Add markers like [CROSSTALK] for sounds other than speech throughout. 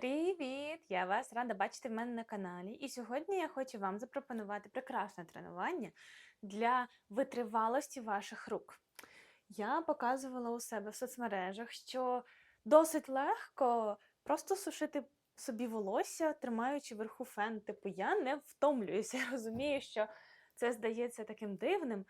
Привіт! Я вас рада бачити в мене на каналі. І сьогодні я хочу вам запропонувати прекрасне тренування для витривалості ваших рук. Я показувала у себе в соцмережах, що досить легко просто сушити собі волосся, тримаючи вверху фен. Типу, я не втомлююся. [LAUGHS] Я розумію, що це здається таким дивним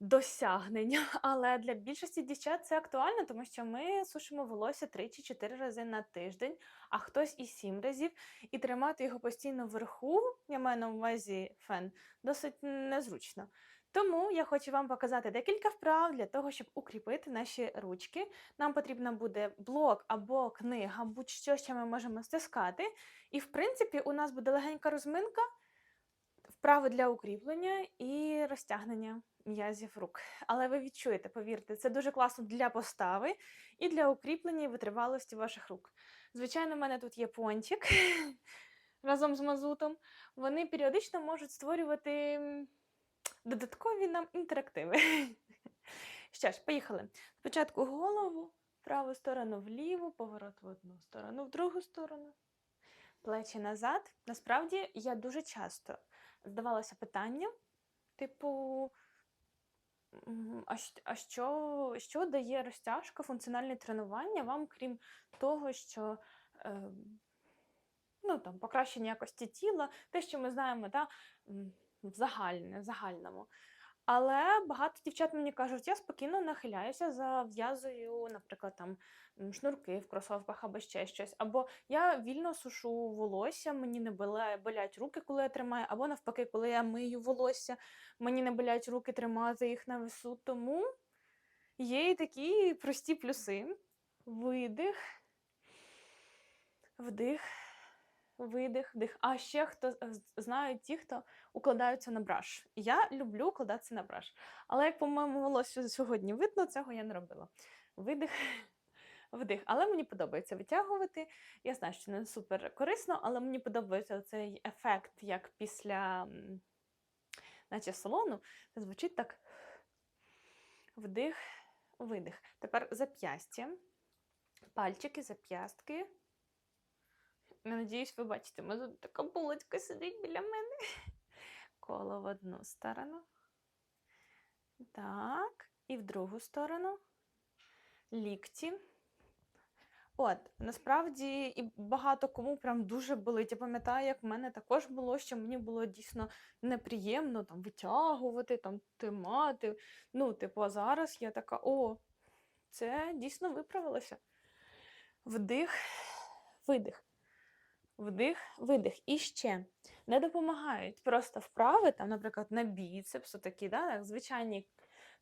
досягненням, [LAUGHS] але для більшості дівчат це актуально, тому що ми сушимо волосся 3 чи 4 рази на тиждень, а хтось і 7 разів, і тримати його постійно вверху, я маю на увазі фен, досить незручно. Тому я хочу вам показати декілька вправ для того, щоб укріпити наші ручки. Нам потрібно буде блок або книга, будь-що, що ми можемо стискати. І, в принципі, у нас буде легенька розминка, вправи для укріплення і розтягнення м'язів рук. Але ви відчуєте, повірте, це дуже класно для постави і для укріплення і витривалості ваших рук. Звичайно, в мене тут є пончик [LAUGHS] разом з мазутом. Вони періодично можуть створювати додаткові нам інтерактиви. [LAUGHS] Що ж, поїхали. Спочатку голову, праву сторону вліву, поворот в одну сторону, в другу сторону. Плечі назад. Насправді я дуже часто здавалася питанням, типу, А, а що, що дає розтяжка, функціональне тренування вам, крім того, що е, ну, там, покращення якості тіла, те, що ми знаємо да, в загальне, в загальному. Але багато дівчат мені кажуть, я спокійно нахиляюся, зав'язую, наприклад, там шнурки в кросовках або ще щось. Або я вільно сушу волосся, мені не болять руки, коли я тримаю, або навпаки, коли я мию волосся, мені не болять руки тримати їх на весу. Тому є і такі прості плюси. Видих, вдих, видих, вдих. А ще хто знають ті, хто укладаються на браш. Я люблю укладатися на браш. Але як по моєму волосю сьогодні видно, цього я не робила. Видих, [LAUGHS] вдих. Але мені подобається витягувати. Я знаю, що не супер корисно, але мені подобається цей ефект, як після наче салону. Звучить так. Вдих, видих. Тепер зап'ястя, пальчики, зап'ястки. Я надіюсь, ви бачите, мене тут така булочка сидить біля мене. [LAUGHS] Коло в одну сторону. Так, і в другу сторону. Лікті. От, насправді, і багато кому прям дуже болить. Я пам'ятаю, як в мене також було, що мені було дійсно неприємно там витягувати, там тримати. Ну, типу, а зараз я така: о, це дійсно виправилося. Вдих, видих. Вдих, видих. І ще не допомагають просто вправи, там, наприклад, на біцепс, такі, да, звичайні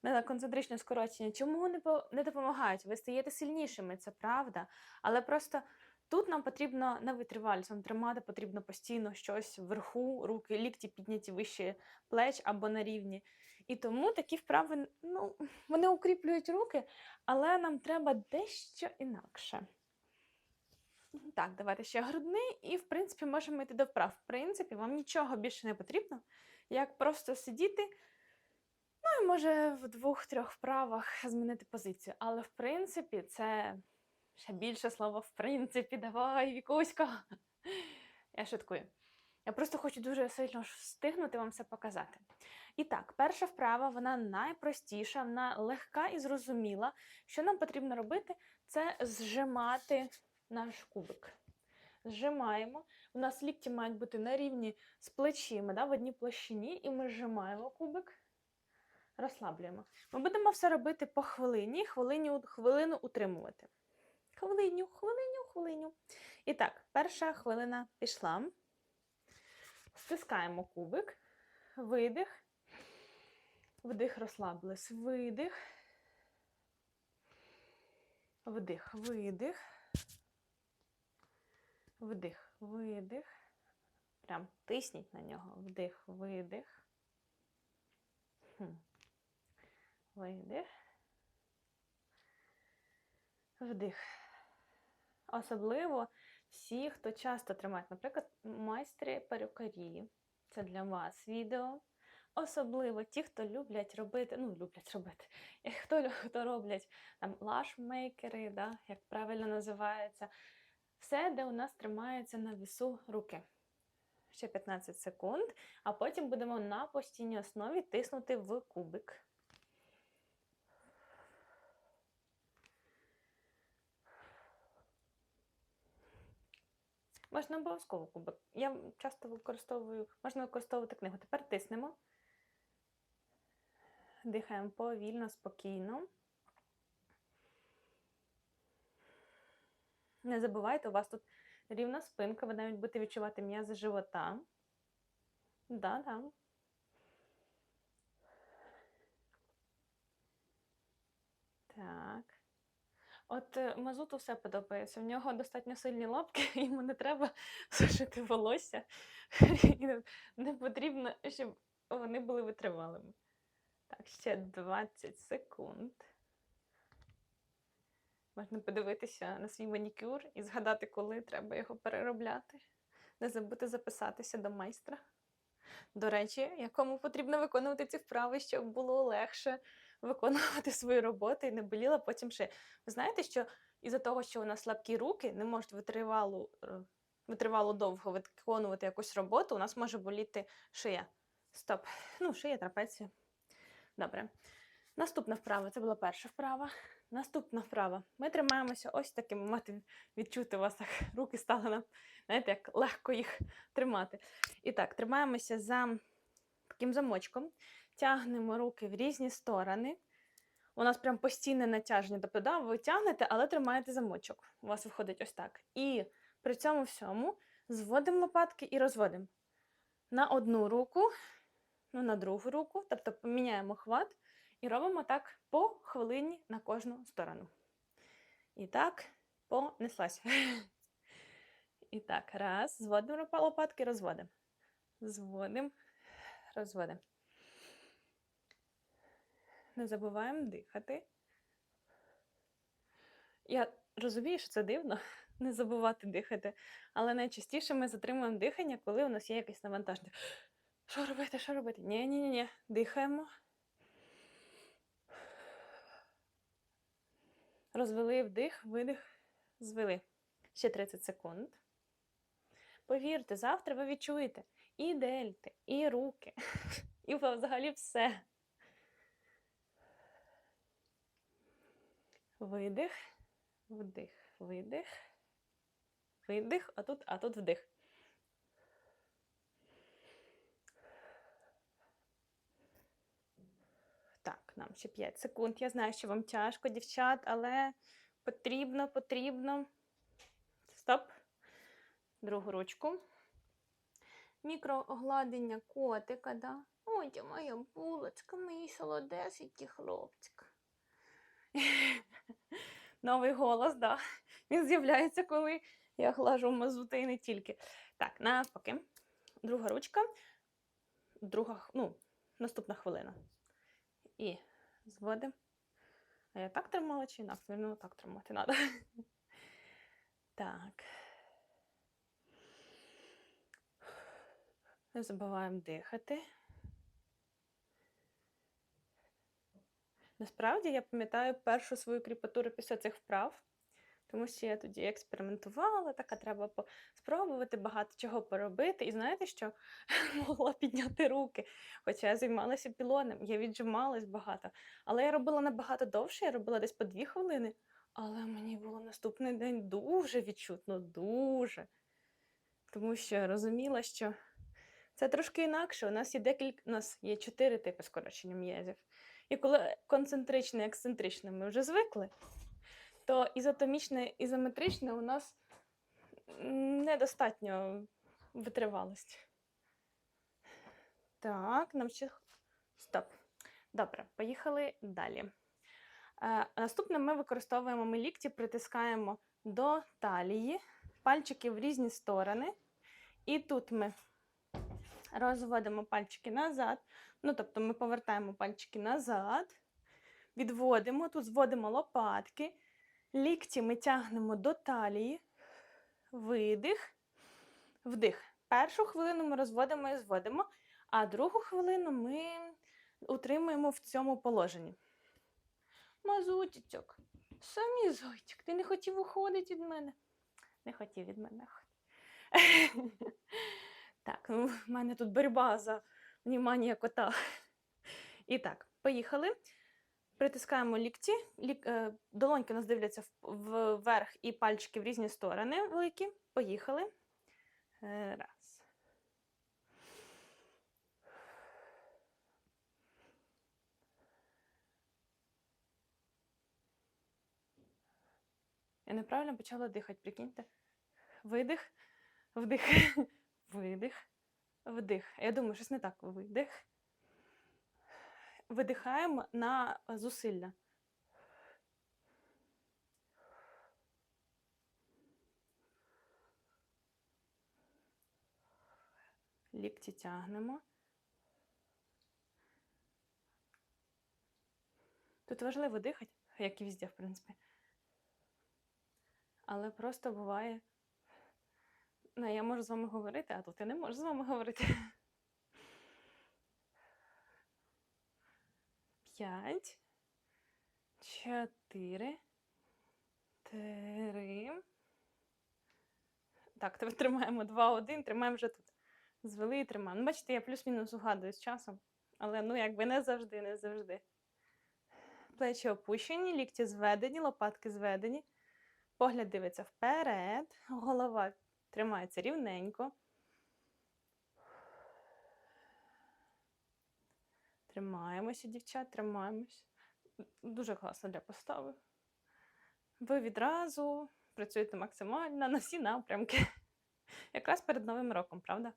на концентричне скорочення. Чому не, не допомагають? Ви стаєте сильнішими, це правда. Але просто тут нам потрібно на витривалість, нам тримати потрібно постійно щось вверху, руки, лікті підняті вище плеч або на рівні. І тому такі вправи, ну, вони укріплюють руки, але нам треба дещо інакше. Так, давайте ще грудний, і, в принципі, можемо йти до вправ. В принципі, вам нічого більше не потрібно, як просто сидіти. Ну і може в двох-трьох вправах змінити позицію. Але в принципі, це ще більше слово в принципі. Давай, Вікуська. Я шуткую. Я просто хочу дуже сильно встигнути вам все показати. І так, перша вправа, вона найпростіша, вона легка і зрозуміла. Що нам потрібно робити, це зжимати наш кубик. Зжимаємо. У нас лікті мають бути на рівні з плечима, да, в одній площині, і ми зжимаємо кубик розслаблюємо. Ми будемо все робити по хвилині, хвилині, хвилину утримувати. Хвилиню, хвилиню, хвилиню. І так, перша хвилина пішла. Стискаємо кубик, видих, вдих, розслабились, видих, вдих, видих, вдих, видих. Прям тисніть на нього. Вдих, видих. Видих. Вдих. Особливо всі, хто часто тримають, наприклад, майстри перукарі. Це для вас відео. Особливо ті, хто люблять робити, ну, люблять робити, хто, хто роблять там лашмейкери, да, як правильно називається, все, де у нас тримається на вісу руки. Ще 15 секунд, а потім будемо на постійній основі тиснути в кубик. Можна обов'язково кубик. Я часто використовую, можна використовувати книгу. Тепер тиснемо. Дихаємо повільно, спокійно. Не забувайте, у вас тут рівна спинка, ви навіть будете відчувати м'язи живота. Да, да. Так. От е, Мазуту все подобається. В нього достатньо сильні лапки, [LAUGHS] йому не треба сушити волосся. [LAUGHS] Не потрібно, щоб вони були витривалими. Так, ще 20 секунд. Можна подивитися на свій манікюр і згадати, коли треба його переробляти. Не забути записатися до майстра. До речі, якому потрібно виконувати ці вправи, щоб було легше виконувати свою роботу і не боліла потім ще. Ви знаєте, що із-за того, що у нас слабкі руки, не можуть витривало, е, витривало довго виконувати якусь роботу, у нас може боліти шия. Стоп. Ну, шия, трапеція. Добре. Наступна вправа це була перша вправа. Наступна вправа. Ми тримаємося ось таким. Можете відчути, вас так руки стали нам, знаєте, як легко їх тримати. І так, тримаємося за таким замочком, тягнемо руки в різні сторони. У нас прям постійне натяження. Тобто, да, ви тягнете, але тримаєте замочок. У вас виходить ось так. І при цьому всьому зводимо лопатки і розводимо. На одну руку, ну, на другу руку, тобто поміняємо хват і робимо так по хвилині на кожну сторону. І так, понеслась. [LAUGHS] І так, раз, зводимо лопатки, розводимо. Зводимо, розводимо. Не забуваємо дихати. Я розумію, що це дивно, [LAUGHS] не забувати дихати, але найчастіше ми затримуємо дихання, коли у нас є якесь навантаження. [GASPS] Що робити, що робити? Ні, ні, ні, ні. Дихаємо. Розвели вдих, видих, звели. Ще 30 секунд. Повірте, завтра ви відчуєте і дельти, і руки, [LAUGHS] і взагалі все. Видих, вдих, видих, видих, а тут, а тут вдих. Так, нам ще 5 секунд. Я знаю, що вам тяжко, дівчат, але потрібно, потрібно. Стоп. Другу ручку. Мікроогладення котика, да? Ой, ти моя булочка, мій солодесенький хлопчик. [LAUGHS] Новий голос, да. Він з'являється, коли я глажу мазути і не тільки. Так, навпаки. Друга ручка. Друга, ну, наступна хвилина. І зводимо. А я так тримала чи інакше? Ну, так тримати треба. [LAUGHS] Так. Забуваємо дихати. Насправді я пам'ятаю першу свою кріпатуру після цих вправ, тому що я тоді експериментувала, така треба спробувати багато чого поробити. І знаєте що? [LAUGHS] Могла підняти руки. Хоча я займалася пілоном, я віджималась багато. Але я робила набагато довше, я робила десь по дві хвилини. Але мені було наступний день дуже відчутно, дуже. Тому що я розуміла, що це трошки інакше. У нас є декілька, у нас є чотири типи скорочення м'язів. І коли концентричне і ексцентричне ми вже звикли, то ізотомічне ізометричне у нас недостатньо витривалості. Так, нам ще. Стоп. Добре, поїхали далі. Е, наступне ми використовуємо ми лікті, притискаємо до талії, пальчики в різні сторони. І тут ми розводимо пальчики назад. Ну, тобто ми повертаємо пальчики назад, відводимо, тут зводимо лопатки, лікті ми тягнемо до талії, видих, вдих. Першу хвилину ми розводимо і зводимо, а другу хвилину ми утримуємо в цьому положенні. Мазутічок, самі зойчик, ти не хотів уходити від мене. Не хотів від мене. [LAUGHS] Так, ну, в мене тут боротьба за внімання кота. І так, поїхали. Притискаємо лікті. Лік, е, долоньки у нас дивляться вверх і пальчики в різні сторони великі. Поїхали. Е, Раз. Я неправильно почала дихати, прикиньте. Видих, вдих, [LAUGHS] видих, вдих. Я думаю, щось не так. Видих. Видихаємо на зусилля. Лікті тягнемо. Тут важливо дихати, як і везде, в принципі. Але просто буває. Ну, я можу з вами говорити, а тут я не можу з вами говорити. П'ять, чотири, три. Так, тепер тримаємо два, один, тримаємо вже тут. Звели і тримаємо. Ну, бачите, я плюс-мінус угадую з часом, але ну якби не завжди, не завжди. Плечі опущені, лікті зведені, лопатки зведені. Погляд дивиться вперед, голова тримається рівненько. Тримаємося, дівчат, тримаємось. Дуже класно для постави. Ви відразу працюєте максимально на всі напрямки. [LAUGHS] Якраз перед Новим роком, правда?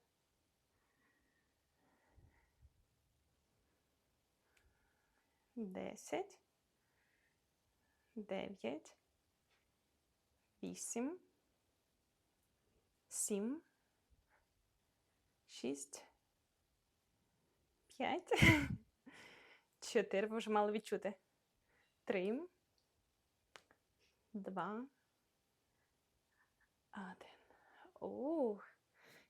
Десять. Дев'ять. Вісім. Сім. Шість. П'ять. [LAUGHS] Чотири. Ви вже мали відчути. Три. Два. Один. Ух.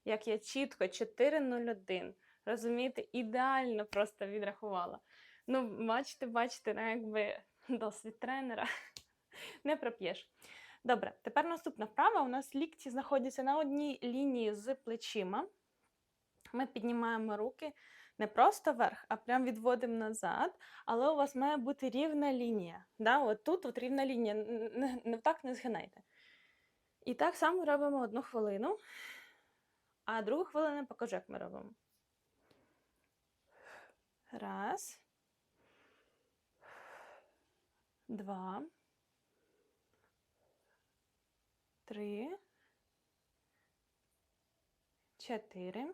Як я чітко 4.01. Розумієте, ідеально просто відрахувала. Ну, бачите, бачите, ну, якби досвід тренера. [LAUGHS] Не проп'єш. Добре, тепер наступна вправа. У нас лікті знаходяться на одній лінії з плечима. Ми піднімаємо руки не просто вверх, а прям відводимо назад. Але у вас має бути рівна лінія. Да? От тут от рівна лінія. Не, не так не згинайте. І так само робимо одну хвилину, а другу хвилину покажу, як ми робимо. Раз. Два. Три. Чотири.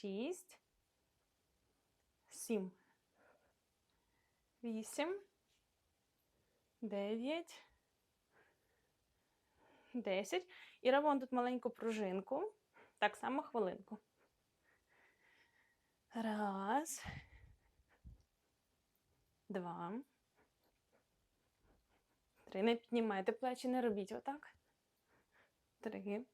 Шість. Сім. Вісім. Дев'ять. Десять. І робимо тут маленьку пружинку. Так само хвилинку. Раз. Два. Три. Не піднімайте плечі, не робіть отак. Три.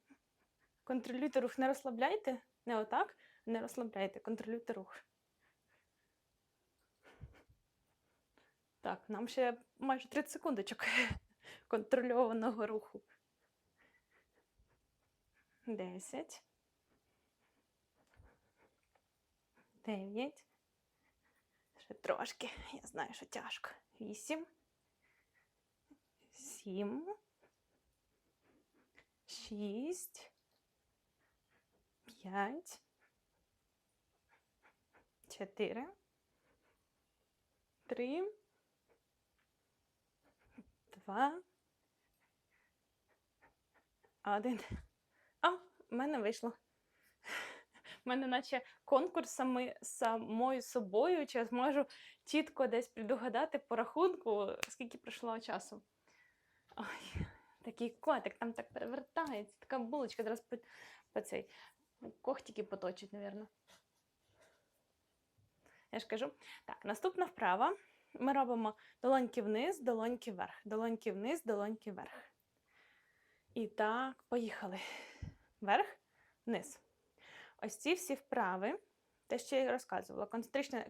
Контролюйте рух, не розслабляйте. Не отак. Не розслабляйте, контролюйте рух. Так, нам ще майже 30 секундочок [LAUGHS] контрольованого руху. Десять. Дев'ять. Ще трошки. Я знаю, що тяжко. Вісім. Сім. Шість. П'ять. Чотири. Три. Два. Один. О, в мене вийшло. В мене наче конкурс сами, самою собою, чи я зможу чітко десь предугадати по рахунку, скільки пройшло часу. Ой, такий котик там так перевертається, така булочка, зараз по, по цей когтики поточить, мабуть. Я ж кажу. Так, наступна вправа. Ми робимо долоньки вниз, долоньки вверх, долоньки вниз, долоньки вверх. І так, поїхали. Вверх, вниз. Ось ці всі вправи, те, що я розказувала, концентрична,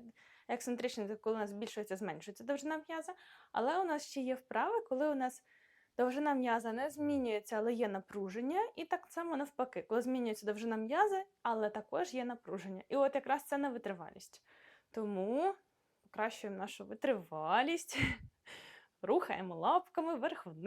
ексцентрична, це коли у нас збільшується, зменшується довжина м'яза, але у нас ще є вправи, коли у нас довжина м'яза не змінюється, але є напруження, і так само навпаки, коли змінюється довжина м'яза, але також є напруження. І от якраз це на витривалість. Тому покращуємо нашу витривалість, [LAUGHS] рухаємо лапками вверх-вниз.